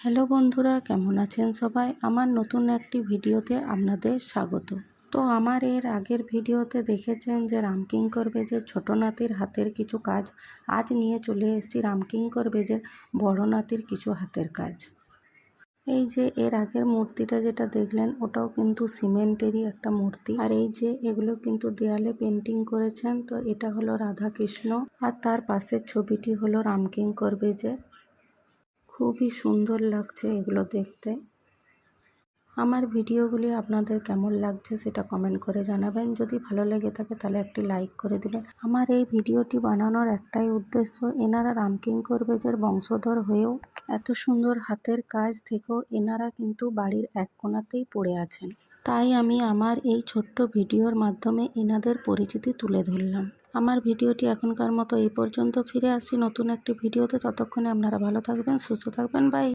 Hello বন্ধুরা, কেমন আছেন সবাই? আমার নতুন একটি ভিডিওতে আপনাদের স্বাগত। তো আমার এর আগের ভিডিওতে দেখেছেন যে রামকিঙ্কর বেজের ছোটো নাতির হাতের কিছু কাজ, আজ নিয়ে চলে এসেছি রামকিঙ্কর বেজের বড় নাতির কিছু হাতের কাজ। এই যে এর আগের মূর্তিটা যেটা দেখলেন, ওটাও কিন্তু সিমেন্টেরই একটা মূর্তি। আর এই যে এগুলো কিন্তু দেয়ালে পেন্টিং করেছেন, তো এটা হলো রাধা কৃষ্ণ আর তার পাশের ছবিটি হলো রামকিঙ্কর বেজের খুবই সুন্দর লাগছে এগুলো দেখতে। আমার ভিডিওগুলি আপনাদের কেমন লাগছে সেটা কমেন্ট করে জানাবেন। যদি ভালো লেগে থাকে তাহলে একটি লাইক করে দেবেন। আমার এই ভিডিওটি বানানোর একটাই উদ্দেশ্য এনারা রামকিঙ্কর বেজের বংশধর হয়েও এত সুন্দর হাতের কাজ থেকেও এনারা কিন্তু বাড়ির এক কোনাতেই পড়ে আছেন। তাই আমি আমার এই ছোট্ট ভিডিওর মাধ্যমে এনাদের পরিচিতি তুলে ধরলাম। আমার ভিডিওটি এখনকার মতো এই পর্যন্ত। ফিরে আসছি নতুন একটি ভিডিওতে। ততক্ষণে আপনারা ভালো থাকবেন, সুস্থ থাকবেন। বাই।